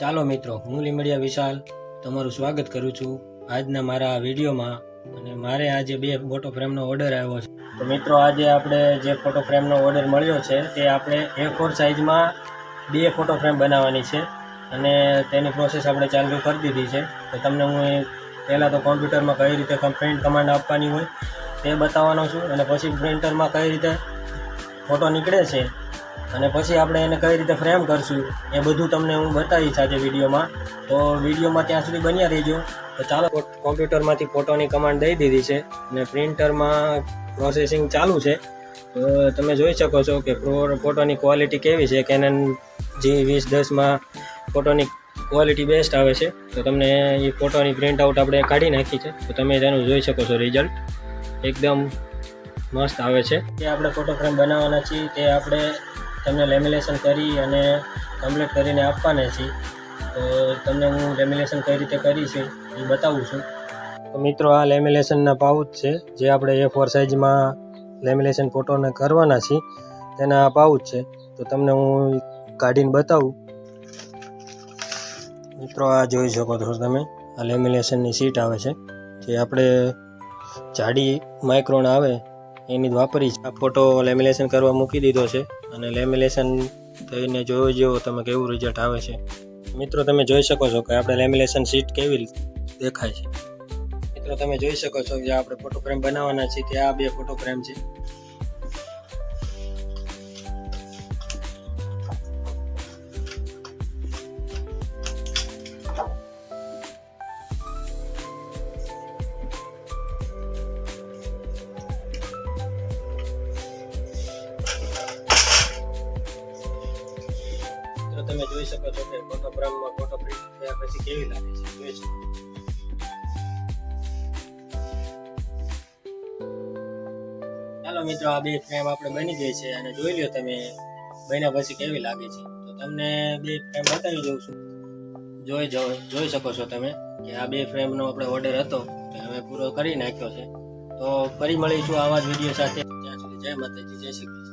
ચાલો મિત્રો, હું લીમડિયા વિશાલ તમારું સ્વાગત કરું છું આજના મારા વિડીયોમાં અને મારે આજે બે ફોટો ફ્રેમનો ઓર્ડર આવ્યો છે. તો મિત્રો, આજે આપણે જે ફોટો ફ્રેમનો ઓર્ડર મળ્યો છે તે આપણે એ ફોર સાઇઝમાં બે ફોટો ફ્રેમ બનાવવાની છે અને તેની પ્રોસેસ આપણે ચાલુ કરી દીધી છે. તો તમને હું એ પહેલાં તો કોમ્પ્યુટરમાં કઈ રીતે પ્રિન્ટ કમાન્ડ આપવાની હોય તે બતાવવાનો છું અને પછી પ્રિન્ટરમાં કઈ રીતે ફોટો નીકળે છે અને પછી આપણે એને કઈ રીતે ફ્રેમ કરશું, એ બધું તમને હું બતાવીશ આજે વિડીયોમાં. તો વિડીયોમાં ત્યાં સુધી બન્યા રહેજો. તો ચાલો કોમ્પ્યુટરમાંથી ફોટોની કમાન્ડ દઈ દીધી છે અને પ્રિન્ટરમાં પ્રોસેસિંગ ચાલુ છે. તો તમે જોઈ શકો છો કે ફોટોની ક્વોલિટી કેવી છે. કેનન જી વીસ દસમાં ફોટોની ક્વોલિટી બેસ્ટ આવે છે. તો તમને એ ફોટોની પ્રિન્ટ આઉટ આપણે કાઢી નાખી છે. તો તમે તેનું જોઈ શકો છો રિઝલ્ટ એકદમ મસ્ત આવે છે. જે આપણે ફોટો ફ્રેમ બનાવવાના છીએ, તે આપણે તમને લેમિનેશન કરી અને કમ્પ્લીટ કરીને આપવાના છીએ તો તમને હું લેમિનેશન કઈ રીતે કરી છે એ બતાવું છું. તો મિત્રો, આ લેમિનેશનના પાઉચ છે, જે આપણે એ ફોર સાઇઝમાં લેમિનેશન ફોટોને કરવાના છીએ, તેના આ પાઉચ છે. તો તમને હું કાઢીને બતાવું. મિત્રો, આ જોઈ શકો છો તમે, આ લેમિનેશનની સીટ આવે છે, જે આપણે જાડી માઇક્રોન આવે, એની જ વાપરી છે. આ ફોટો લેમિનેશન કરવા મૂકી દીધો છે. અને લેમિનેશન થઈને જોયો જેવો તમે કેવું રિઝલ્ટ આવે છે. મિત્રો, તમે જોઈ શકો છો કે આપણે લેમિનેશન સીટ કેવી દેખાય છે. મિત્રો, તમે જોઈ શકો છો જે આપણે ફોટો ફ્રેમ બનાવવાના છે તે આ બે ફોટો ફ્રેમ છે. તો તમે જોઈ શકો છો કે ફોટો ફ્રેમમાં ફોટો પ્રિન્ટ થયા પછી કેવી લાગે છે. જોઈ શકો ચાલો મિત્રો, આ બે ફ્રેમ આપણે બની ગઈ છે અને જોઈ લ્યો તમે બન્યા પછી કેવી લાગે છે. તો તમને બે ફ્રેમ બતાવી દઉં છું. જોઈ જોઈ શકો છો તમે કે આ બે ફ્રેમનો આપણે ઓર્ડર હતો તે હવે પૂરો કરી નાખ્યો છે. તો ફરી મળીશું આવા જ વીડિયો સાથે. ત્યાં સુધી જય માતાજી, જય શ્રી કૃષ્ણ.